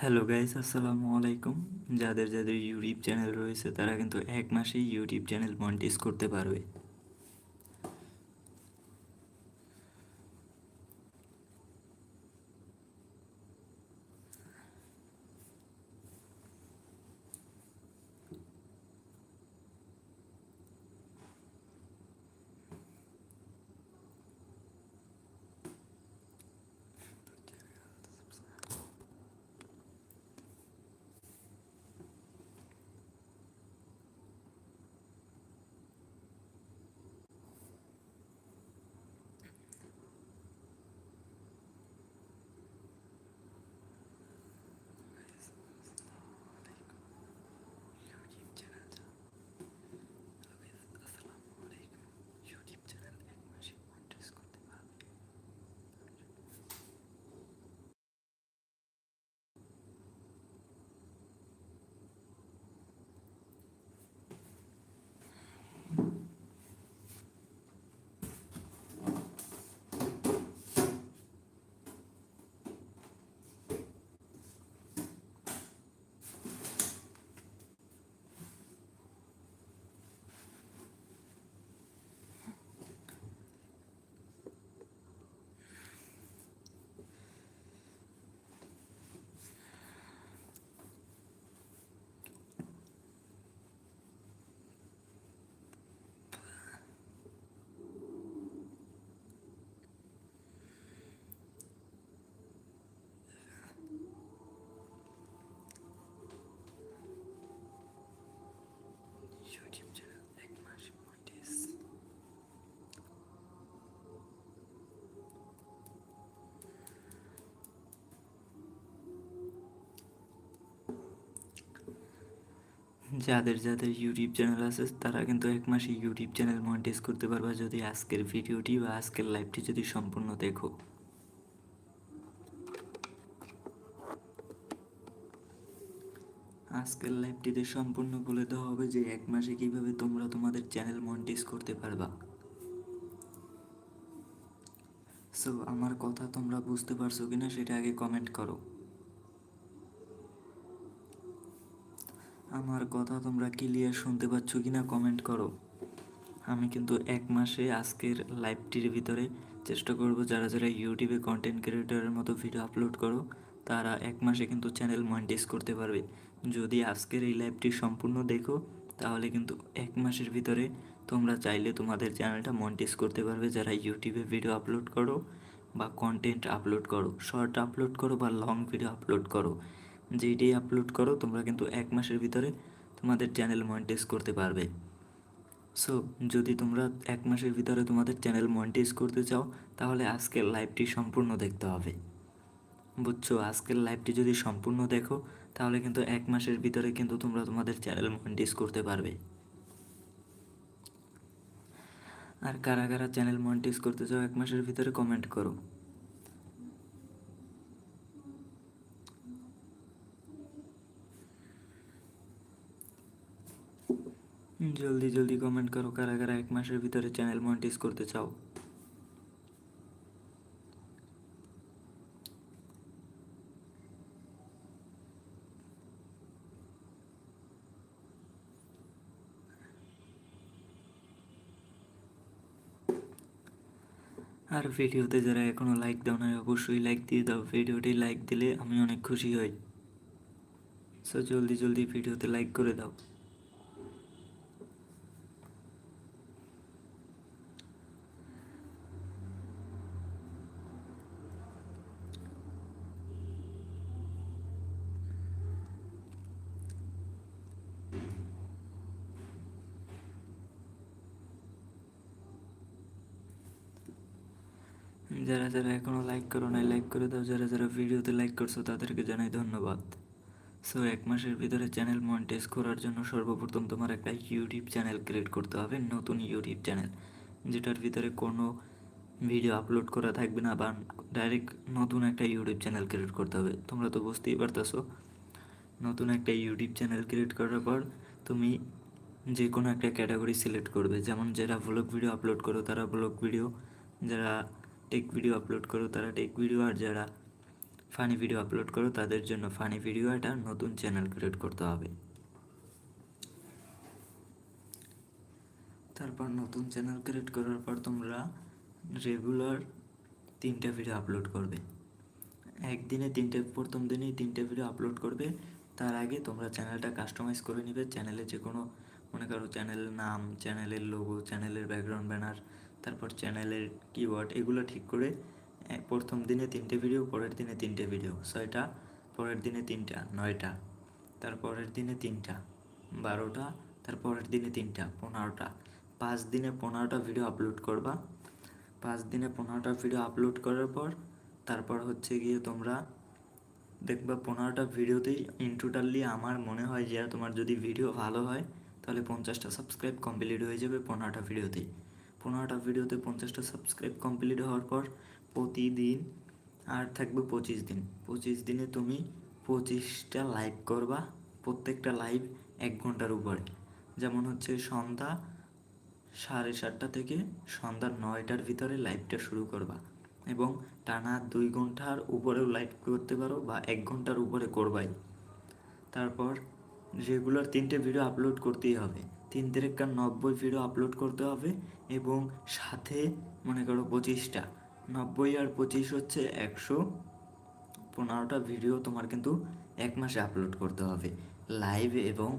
Hello guys, আসসালামু আলাইকুম। যাদের যাদের ইউটিউব চ্যানেল রয়েছে, তারা কিন্তু এক মাসেই ইউটিউব চ্যানেল মনিটাইজ করতে পারবে। যাদের যাদের ইউটিউব চ্যানেল আছে, তারা কিন্তু এক মাসে ইউটিউব চ্যানেল মনিটাইজ করতে পারবা যদি আজকের ভিডিওটি বা আজকের লাইভটি যদি সম্পূর্ণ দেখো। আজকের লাইভটিতে সম্পূর্ণ বলে দেওয়া হবে যে এক মাসে কীভাবে তোমরা তোমাদের চ্যানেল মনিটাইজ করতে পারবা। সো আমার কথা তোমরা বুঝতে পারছ কিনা সেটা আগে কমেন্ট করো। আমার কথা তোমরা ক্লিয়ার শুনতে পাচ্ছ কি না কমেন্ট করো। আমি কিন্তু এক মাসে আজকের লাইভটির ভিতরে চেষ্টা করব যারা যারা ইউটিউবে কন্টেন্ট ক্রিয়েটরের মতো ভিডিও আপলোড করো, তারা এক মাসে কিন্তু চ্যানেল মনিটাইজ করতে পারবে। যদি আজকের এই লাইভটি সম্পূর্ণ দেখো, তাহলে কিন্তু এক মাসের ভিতরে তোমরা চাইলে তোমাদের চ্যানেলটা মনিটাইজ করতে পারবে যারা ইউটিউবে ভিডিও আপলোড করো বা কন্টেন্ট আপলোড করো। শর্ট আপলোড করো বা লং ভিডিও আপলোড করো। যেইটাই আপলোড করো, তোমরা কিন্তু এক মাসের ভিতরে তোমাদের চ্যানেল মনিটাইজ করতে পারবে। সো যদি তোমরা এক মাসের ভিতরে তোমাদের চ্যানেল মনিটাইজ করতে চাও, তাহলে আজকের লাইভটি সম্পূর্ণ দেখতে হবে। বুঝছ? আজকের লাইভটি যদি সম্পূর্ণ দেখো, তাহলে কিন্তু এক মাসের ভিতরে কিন্তু তোমরা তোমাদের চ্যানেল মনিটাইজ করতে পারবে। আর কারা কারা চ্যানেল মনিটাইজ করতে চাও, এক মাসের ভিতরে কমেন্ট করো। জলদি জলদি কমেন্ট করো কারা কারা এক মাসের ভিতরে চ্যানেল মনিটাইজ করতে চাও। আর ভিডিওতে যারা এখনও লাইক দাও না অবশ্যই লাইক দিয়ে দাও। ভিডিওটি লাইক দিলে আমি অনেক খুশি হই। সো জলদি জলদি ভিডিওতে লাইক করে দাও। যারা যারা এখনও লাইক করো নাই লাইক করে দাও। যারা যারা ভিডিওতে লাইক করছ, তাদেরকে জানাই ধন্যবাদ। সো এক মাসের ভিতরে চ্যানেল মনিটাইজ করার জন্য সর্বপ্রথম তোমার একটা ইউটিউব চ্যানেল ক্রিয়েট করতে হবে, নতুন ইউটিউব চ্যানেল যেটার ভিতরে কোনো ভিডিও আপলোড করা থাকবে না, বা ডাইরেক্ট নতুন একটা ইউটিউব চ্যানেল ক্রিয়েট করতে হবে। তোমরা তো বুঝতেই পারতেছো, নতুন একটা ইউটিউব চ্যানেল ক্রিয়েট করার পর তুমি যে কোনো একটা ক্যাটাগরি সিলেক্ট করবে। যেমন যারা ব্লগ ভিডিও আপলোড করো, তারা ব্লগ ভিডিও যারা টেক ভিডিও আপলোড করো, তারা টেক ভিডিও আর যারা ফানি ভিডিও আপলোড করো, তাদের জন্য ফানি ভিডিও একটা নতুন চ্যানেল ক্রিয়েট করতে হবে। তারপর নতুন চ্যানেল ক্রিয়েট করার পর তোমরা রেগুলার তিনটা ভিডিও আপলোড করবে। একদিনে তিনটে, প্রথম দিনেই তিনটে ভিডিও আপলোড করবে, তার আগে তোমরা চ্যানেলটা কাস্টমাইজ করে নেবে। চ্যানেলে যে কোনো মনে করো চ্যানেলের নাম চ্যানেলের লোগো চ্যানেলের ব্যাকগ্রাউন্ড ব্যানার তারপর চ্যানেলের কিওয়ার্ড এগুলো ঠিক করে প্রথম দিনে তিনটে ভিডিও পরের দিনে তিনটে ভিডিও ছয়টা, পরের দিনে তিনটা, নয়টা, তারপরের দিনে তিনটা, বারোটা, তারপরের দিনে তিনটা, পনেরোটা, পাঁচ দিনে পনেরোটা ভিডিও আপলোড করবা। পাঁচ দিনে পনেরোটা ভিডিও আপলোড করার পর, তারপর হচ্ছে গিয়ে তোমরা দেখবা পনেরোটা ভিডিওতেই ইন টোটালি আমার মনে হয় যে তোমার যদি ভিডিও ভালো হয়, তাহলে পঞ্চাশটা সাবস্ক্রাইব কমপ্লিট হয়ে যাবে পনেরোটা ভিডিওতেই পনেরোটা ভিডিওতে পঞ্চাশটা সাবস্ক্রাইব কমপ্লিট হওয়ার পর প্রতিদিন আর থাকবে পঁচিশ দিন। পঁচিশ দিনে তুমি পঁচিশটা লাইভ করবা প্রত্যেকটা লাইভ এক ঘণ্টার উপরে। যেমন হচ্ছে সন্ধ্যা সাড়ে সাতটা থেকে সন্ধ্যা নয়টার ভিতরে লাইভটা শুরু করবা এবং টানা দুই ঘণ্টার উপরেও লাইভ করতে পারো বা এক ঘণ্টার উপরে করবাই। তারপর রেগুলার তিনটে ভিডিও আপলোড করতেই হবে। তিন তিরেক্কার নব্বই ভিডিও আপলোড করতে হবে এবং সাথে, মনে করো পঁচিশটা, নব্বই আর পঁচিশ হচ্ছে একশো পনেরোটা ভিডিও তোমার কিন্তু এক মাসে আপলোড করতে হবে। লাইভ এবং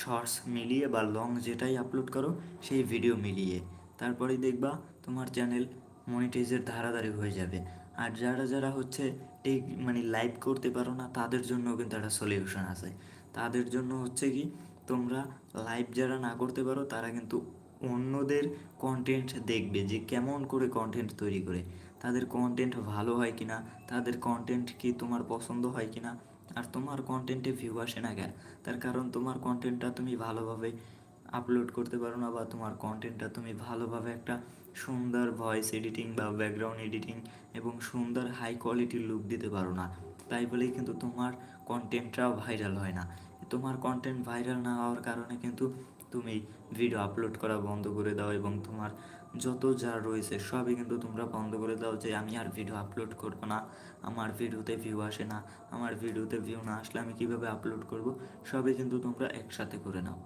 শর্টস মিলিয়ে বা লং যেটাই আপলোড করো, সেই ভিডিও মিলিয়ে। তারপরেই দেখবা তোমার চ্যানেল মনিটাইজের ধারাধারি হয়ে যাবে। আর যারা যারা হচ্ছে এই মানে লাইভ করতে পারো না, তাদের জন্য কিন্তু একটা সলিউশন আছে। তাদের জন্য হচ্ছে কি তোমরা লাইভ যারা না করতে পারো, তারা কিন্তু অন্যদের কন্টেন্ট দেখবে যে কেমন করে কন্টেন্ট তৈরি করে। তাদের কন্টেন্ট ভালো হয় কিনা, তাদের কন্টেন্ট কি তোমার পছন্দ হয় কিনা, আর তোমার কন্টেন্টে ভিউ আসে না কেন? তার কারণ তোমার কন্টেন্টটা তুমি ভালোভাবে আপলোড করতে পারো না বা তোমার কন্টেন্টটা তুমি ভালোভাবে একটা সুন্দর ভয়েস এডিটিং বা ব্যাকগ্রাউন্ড এডিটিং এবং সুন্দর হাই কোয়ালিটির লুক দিতে পারো না। তাই বলেই কিন্তু তোমার কন্টেন্টটাও ভাইরাল হয় না। তোমার কন্টেন্ট ভাইরাল না হওয়ার কারণে কিন্তু তুমি ভিডিও আপলোড করা বন্ধ করে দাও এবং তোমার যত যা রয়েছে সবই কিন্তু তোমরা বন্ধ করে দাও যে আমি আর ভিডিও আপলোড করব না, আমার ভিডিওতে ভিউ আসে না, আমার ভিডিওতে ভিউ না আসলে আমি কীভাবে আপলোড করব, সবই কিন্তু তোমরা একসাথে করে নাও।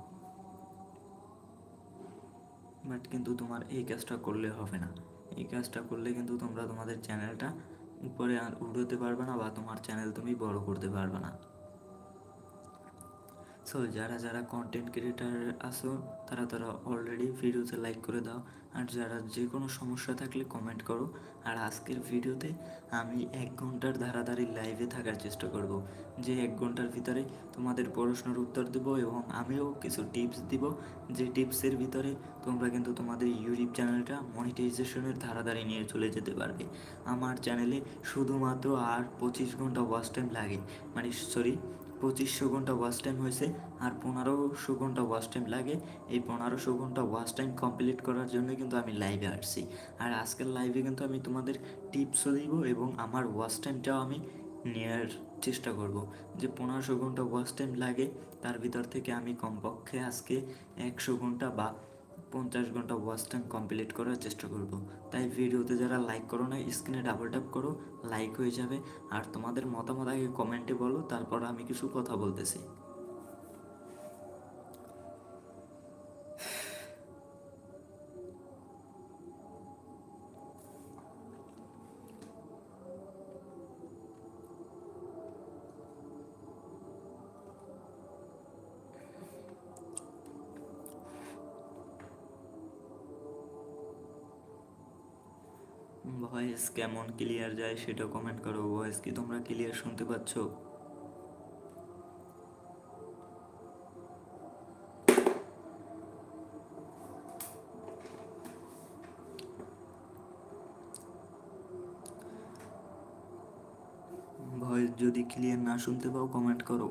বাট কিন্তু তোমার এই কাজটা করলে হবে না। এই কাজটা করলে কিন্তু তোমরা তোমাদের চ্যানেলটা উপরে আর উঠতে পারবে না বা তোমার চ্যানেল তুমি বড় করতে পারবে না। সো যারা যারা কন্টেন্ট ক্রিয়েটার আসো তারা তারা অলরেডি ভিডিওতে লাইক করে দাও। আর যারা যে কোনো সমস্যা থাকলে কমেন্ট করো। আর আজকের ভিডিওতে আমি এক ঘণ্টার ধারাধারি লাইভে থাকার চেষ্টা করব। যে এক ঘণ্টার ভিতরে তোমাদের প্রশ্নের উত্তর দেব এবং আমিও কিছু টিপস দিব। যে টিপসের ভিতরে তোমরা কিন্তু তোমাদের ইউটিউব চ্যানেলটা মনিটাইজেশনের ধারাধারি নিয়ে চলে যেতে পারবে। আমার চ্যানেলে শুধুমাত্র আর পঁচিশ ঘণ্টা ওয়াচ টাইম লাগে। মানে সরি পঁচিশশো ঘণ্টা ওয়াচ টাইম হয়েছে আর পনেরোশো ঘণ্টা ওয়াচ টাইম লাগে। এই পনেরোশো ঘণ্টা ওয়াচ টাইম কমপ্লিট করার জন্য কিন্তু আমি লাইভে আসছি। আর আজকের লাইভে কিন্তু আমি তোমাদের টিপসও দিব এবং আমার ওয়াচ টাইমটাও আমি নেওয়ার চেষ্টা করব। যে পনেরোশো ঘণ্টা ওয়াচ টাইম লাগে, তার ভিতর থেকে আমি কমপক্ষে আজকে একশো ঘণ্টা বা পঞ্চাশ ঘণ্টা ওয়াচ টাইম কমপ্লিট করার চেষ্টা করব। তাই ভিডিওতে যারা লাইক করো না স্ক্রিনে ডাবল ট্যাপ করো লাইক হয়ে যাবে। আর তোমাদের মতামত আগে কমেন্টে বলো, তারপর আমি কিছু কথা বলতেছি। ভয়েস কেমন ক্লিয়ার যায় সেটা কমেন্ট করো। ভয়েস কি তোমরা ক্লিয়ার শুনতে পাচ্ছ? ভয়েস যদি ক্লিয়ার না শুনতে পাও কমেন্ট করো।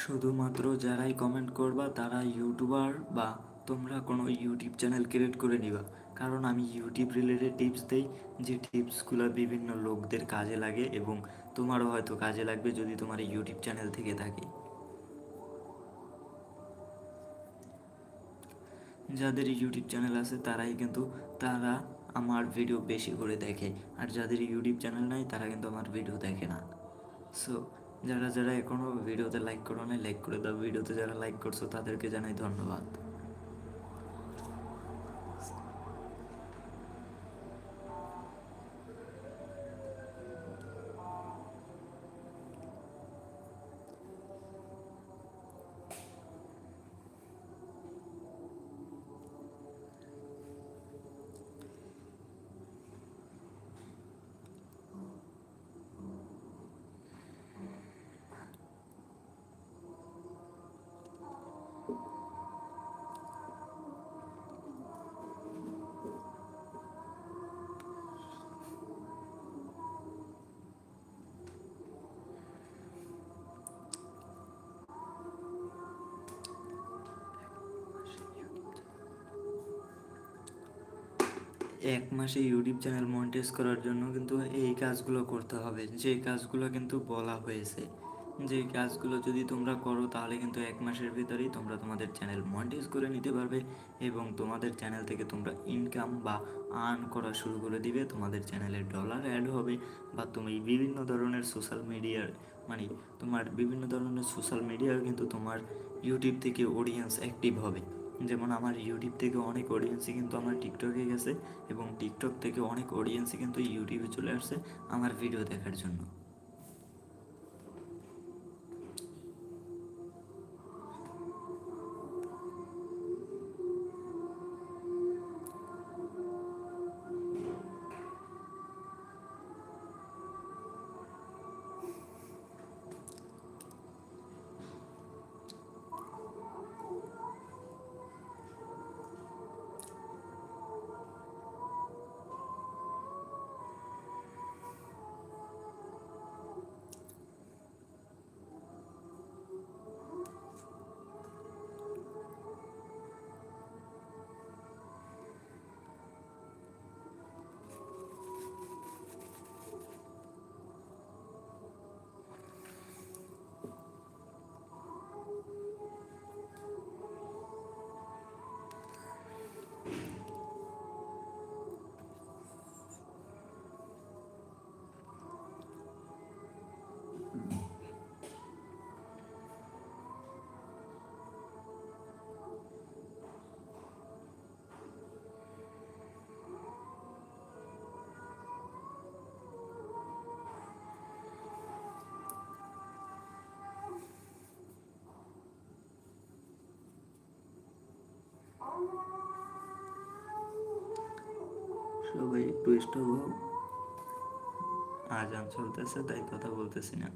শুধুমাত্র যারাই কমেন্ট করবা তারা ইউটিউবার বা তোমরা কোনো ইউটিউব চ্যানেল ক্রিয়েট করে নিবা। কারণ আমি ইউটিউব রিলেটেড টিপস দেই, যে টিপসগুলো বিভিন্ন লোকদের কাজে লাগে এবং তোমারও হয়তো কাজে লাগবে যদি তোমার ইউটিউব চ্যানেল থেকে থাকে। যাদের ইউটিউব চ্যানেল আছে তারাই কিন্তু, তারা আমার ভিডিও বেশি করে দেখে। আর যাদের ইউটিউব চ্যানেল নাই তারা কিন্তু আমার ভিডিও দেখে না। সো যারা যারা এখনও ভিডিওতে লাইক করো নাই লাইক করে দাও। ভিডিওতে যারা লাইক করছ, তাদেরকে জানাই ধন্যবাদ। এক মাসে ইউটিউব চ্যানেল মনিটাইজ করার জন্য কিন্তু এই কাজগুলো করতে হবে। যে কাজগুলো কিন্তু বলা হয়েছে, যে কাজগুলো যদি তোমরা করো তাহলে কিন্তু এক মাসের ভিতরেই তোমরা তোমাদের চ্যানেল মনিটাইজ করে নিতে পারবে এবং তোমাদের চ্যানেল থেকে তোমরা ইনকাম বা আর্ন করা শুরু করে দিবে। তোমাদের চ্যানেলে ডলার অ্যাড হবে বা তুমি বিভিন্ন ধরনের সোশ্যাল মিডিয়ার মানে তোমার বিভিন্ন ধরনের সোশ্যাল মিডিয়ার কিন্তু তোমার ইউটিউব থেকে অডিয়েন্স অ্যাক্টিভ হবে। যেমন আমার ইউটিউব থেকে অনেক অডিয়েন্সই কিন্তু আমার টিকটকে গেছে এবং টিকটক থেকে অনেক অডিয়েন্সই কিন্তু ইউটিউবে চলে আসছে আমার ভিডিও দেখার জন্য। সবাই একটু স্টপ আজ আজান চলতেছে তাই কথা বলতেছি না।